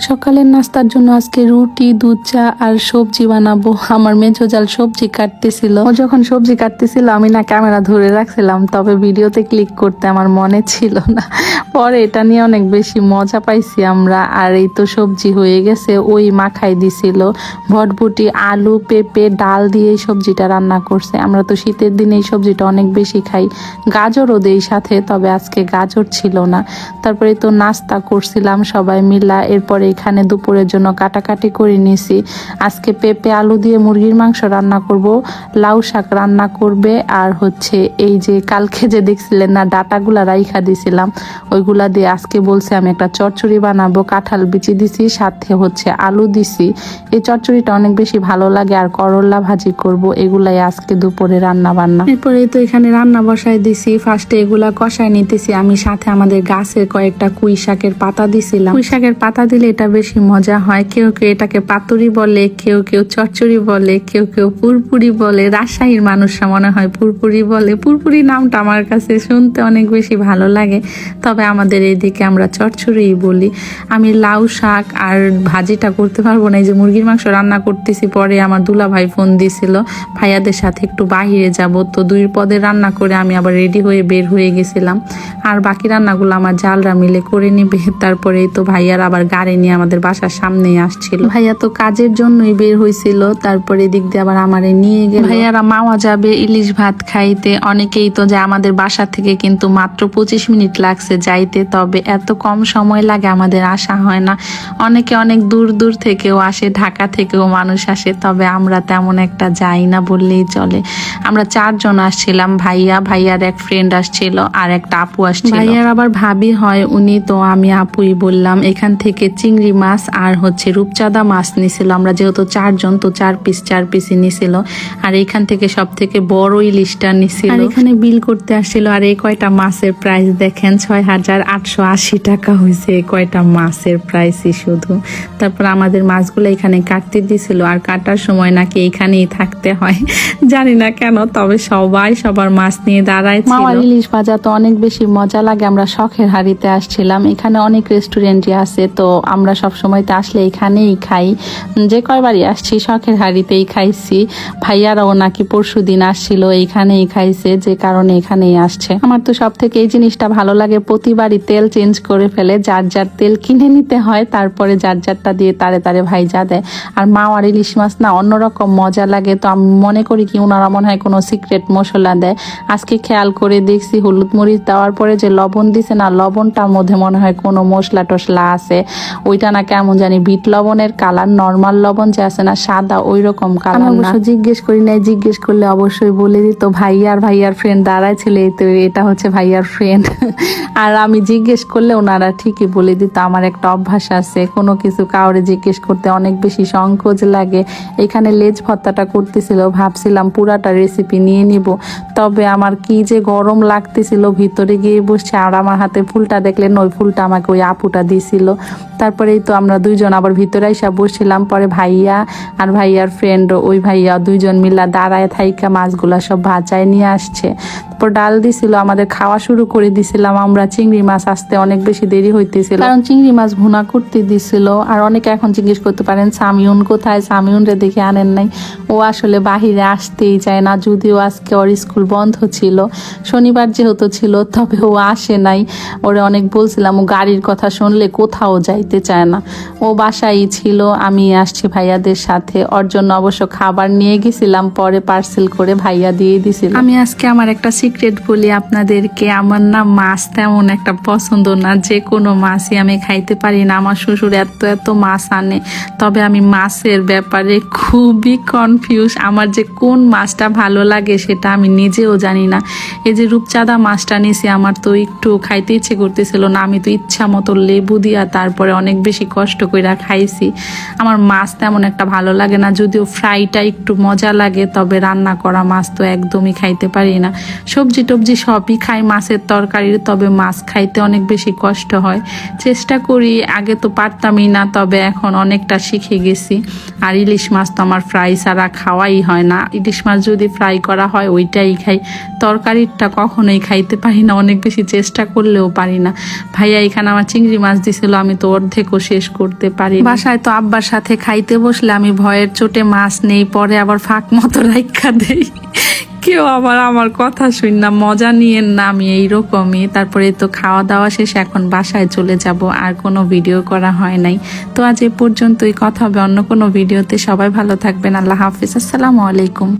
সকালের নাস্তার জন্য আজকে রুটি, দুধ, চা আর সবজি বানাবো। আমার মেজো জাল সবজি কাটতেছিল। ও যখন সবজি কাটতেছিল, আমি না ক্যামেরা ধরে রাখছিলাম, তবে ভিডিওতে ক্লিক করতে আমার মনে ছিল না। পরে এটা নিয়ে অনেক বেশি মজা পাইছি আমরা, আর এই তো সবজি হয়ে গেছে, ওই মাখাই দিছিল। ভটভুটি, আলু, পেঁপে, ডাল দিয়ে সবজিটা রান্না করছে। আমরা তো শীতের দিনে এই সবজিটা অনেক বেশি খাই। গাজরও দেই সাথে, তবে আজকে গাজর ছিল না। তারপরে তো নাস্তা করছিলাম সবাই মিলা, এরপরে এখানে দুপুরের জন্য কাটাকাটি করে নিয়েছি। আজকে পেঁপে, আলু দিয়ে মুরগির মাংস রান্না করব, লাউ শাক রান্না করবে, আর হচ্ছে এই যে কালকে যে দেখছিলেন না, ডাটাগুলা রাইখা দিছিলাম, ওইগুলা দিয়ে আজকে বলছে আমি একটা চচ্চড়ি বানাবো, কাঁঠাল বিচি দিছি, সাথে হচ্ছে আলু দিছি। এই চচ্চড়িটা অনেক বেশি ভালো লাগে, আর করলা ভাজি করব, এগুলাই আজকে দুপুরে রান্না বান্না এরপরে তো এখানে রান্না বসাই দিছি ফার্স্টে এগুলা কষায় নিতেছি, আমি সাথে আমাদের গাছের কয়েকটা কুই শাকের পাতা দিছিলাম। কুই শাকের পাতা দিলে এটা বেশি মজা হয়। কেউ কেউ এটাকে পাতুরি বলে, কেউ কেউ চচ্চড়ি বলে, কেউ কেউ পুরপুরি বলে। রাজশাহীর মানুষরা মনে হয় পুরপুরি বলে। পুরপুরি নামটা আমার কাছে শুনতে অনেক বেশি ভালো লাগে। তবে আমাদের এদিকে আমরা চচ্চড়িই বলি। আমি লাউ শাক আর ভাজিটা করতে পারব না। এই যে মুরগির মাংস রান্না করতেছি, পরে আমার দুলা ভাই ফোন দিছিল, ভাইয়াদের সাথে একটু বাহিরে যাব। তো দুই পদে রান্না করে আমি আবার রেডি হয়ে বের হয়ে গেছিলাম। আর বাকি রান্নাগুলো আমার জালরা মিলে করে নিবে। তারপরে তো ভাইয়ার আবার গাড়ি নিয়ে আমাদের বাসার সামনে আসছিল। ভাইয়া তো কাজের জন্যই বের হয়েছিল তারপরে এদিক দিয়ে আবার আমারে নিয়ে গেল। ভাইয়ারা মাওয়া যাবে ইলিশ ভাত খাইতে অনেকেই তো যায় আমাদের বাসা থেকে কিন্তু মাত্র পঁচিশ মিনিট লাগছে যাইতে তবে এত কম সময় লাগে আমাদের আসা হয় না। অনেকে অনেক দূর দূর থেকেও আসে ঢাকা থেকেও মানুষ আসে তবে আমরা তেমন একটা যাই না বললেই চলে। আমরা চারজন আসছিলাম ভাইয়া ভাইয়ার এক ফ্রেন্ড আসছিল আর একটা আপু আসছিল। ভাইয়ার আবার ভাবি হয় উনি তো আমি আপুই বললাম এখান থেকে চিংড়ি মাছ আর হচ্ছে রূপচাঁদা মাছ নিছিল। আমরা যেহেতু চারজন তো চার পিস চার পিসই নিছিল। আর এখান থেকে সব থেকে বড় ইলিশটা নিছিল। আর এখানে বিল করতে আসছিল আর এই কয়টা মাছের প্রাইস দেখেন ছয় হাজার আটশো আশি টাকা হয়েছে এই কয়টা মাছের প্রাইসই শুধু। তারপর আমাদের মাছগুলো এখানে কাটতে দিছিল আর কাটার সময় নাকি এখানেই থাকতে হয়। জানি না কেন তবে সবাই সবার মাছ নিয়ে দাঁড়ায় ইলিশ ভাজা তো অনেক বেশি মজা লাগে আমরা শখের হাড়িতে আসছিলাম। এখানে অনেক রেস্টুরেন্টই আছে তো আমরা সব সময়তে আসলে এখানেই খাই। যে কয়বারই আসছি, শখের হাড়িতেই খাইছি। ভাইয়ারাও নাকি পরশু দিন আসছিল, এইখানেই খাইছে, যে কারণে এখানেই আসছে। আমার তো সব থেকে এই জিনিসটা ভালো লাগে, প্রতিবারই তেল চেঞ্জ করে ফেলে, যার যার তেল কিনে নিতে হয়, তারপরে যার যারটা দিয়ে তারে তারে ভাইজা দেয়। আর মাওয়ার ইলিশ মাছ না, অন্যরকম মজা লাগে। তো আমি মনে করি কি ওনারা মনে হয় কোনো সিক্রেট মশলা দেয়। আজকে খেয়াল করে দেখছি, হলুদ মরিচ দেওয়ার পরে যে লবণ দিছে না, লবণটার মধ্যে মনে হয় কোনো মশলা টসলা আছে ওইটা না কেমন জানি বিট লবণের কালার নর্মাল লবণ যে আছে না সাদা ওই রকম কালার না। জিজ্ঞেস করি নাই জিজ্ঞেস করলে অবশ্যই বলে দিত ভাইয়ার ভাইয়ার ফ্রেন্ড দাঁড়ায় ছিল তো এটা হচ্ছে ভাইয়ার ফ্রেন্ড আর আমি জিজ্ঞেস করলে ওনারা ঠিকই বলে দিত আমার একটা অভ্যাস আছে কোনো কিছু কাউরে জিজ্ঞেস করতে অনেক বেশি সংকোচ লাগে। এখানে লেজ ভর্তাটা করতেছিল ভাবছিলাম পুরাটা রেসিপি নিয়ে নিব তবে আমার কি যে গরম লাগতেছিল ভিতরে গিয়ে বসছে আর আমার হাতে ফুলটা দেখলেন ওই ফুলটা আমাকে ওই আপুটা দিছিল। তারপরেই তো আমরা দুইজন আবার ভিতরে এসে বসছিলাম। পরে ভাইয়া আর ভাইয়ার ফ্রেন্ড ওই ভাইয়া দুইজন মিলা দাঁড়ায় থাইকা মাছগুলা সব ভাজায় নিয়ে আসছে। তারপর ডাল দিছিল, আমাদের খাওয়া শুরু করে দিছিলাম। আমরা চিংড়ি মাছ আসতে অনেক বেশি দেরি হইতেছিল। কারণ চিংড়ি মাছ ভুনা করতে দিছিল। আর অনেকে এখন জিজ্ঞেস করতে পারেন, সামিউন কোথায়? সামিউন রে দেখে আনেন নাই? ও আসলে বাহিরে আসতেই চায় না, যদিও আজকে ওর স্কুল বন্ধ ছিল। শনিবার যেহেতু ছিল, তবে ও আসে নাই। ওরে অনেক বলছিলাম, ও গাড়ির কথা শুনলে কোথাও যাইতে চায় না। ও বাসায় ছিল, আমি আসছি ভাইয়াদের সাথে। ওর জন্য অবশ্য খাবার নিয়ে গেছিলাম, পরে পার্সেল করে ভাইয়া দিয়ে দিছিল। আমি আজকে আমার একটা সিক্রেট বলি আপনাদেরকে, আমার না মাছ তেমন একটা পছন্দ না, যে কোনো মাছই আমি খাইতে পারি না। আমার শ্বশুর এত এত মাছ আনে, তবে আমি মাছের ব্যাপারে খুবই কনফিউজ আমার যে কোন মাছটা ভালো লাগে সেটা আমি নিজেও জানি না। এই যে রূপচাঁদা মাছটা নিয়েছি, আমার তো একটু খাইতে ইচ্ছে করতেছিল না, আমি তো ইচ্ছা মতো লেবু দিয়া তারপরে অনেক বেশি কষ্ট করে খাইছি। আমার মাছ তেমন একটা ভালো লাগে না, যদিও ফ্রাইটা একটু মজা লাগে, তবে রান্না করা মাছ তো একদমই খাইতে পারি না। সবজি টবজি সবই খাই, মাছের তরকারি, তবে মাছ খাইতে অনেক বেশি কষ্ট হয়। চেষ্টা করি, আগে তো পারতামই না, তবে এখন অনেকটা শিখে গেছি। আর ইলিশ মাছ তো আমার ফ্রাই ছাড়া খাওয়াই হয় না। ইলিশ মাছ যদি ফ্রাই করা হয়, ওইটাই খাই। তরকারিটা কখনোই খাইতে পারি না, অনেক বেশি চেষ্টা করলেও পারি না। ভাইয়া এখানে আমার চিংড়ি মাছ দিছিল, আমি তো অর্ধেক অর্ধেকও শেষ করতে পারি বাসায় তো আব্বার সাথে খাইতে বসলে আমি ভয়ের চোটে মাছ নেই, পরে আবার ফাঁক মতো রাইখা দেই। কেউ আবার আমার কথা শুন না, মজা নিয়ে না, আমি এইরকমই। তারপরে তো খাওয়া দাওয়া শেষে, এখন বাসায় চলে যাব, আর কোনো ভিডিও করা হয় নাই। তো আজ এ পর্যন্তই, কথা হবে অন্য কোনো ভিডিওতে। সবাই ভালো থাকবেন, আল্লাহ হাফিজ, আসসালামু আলাইকুম।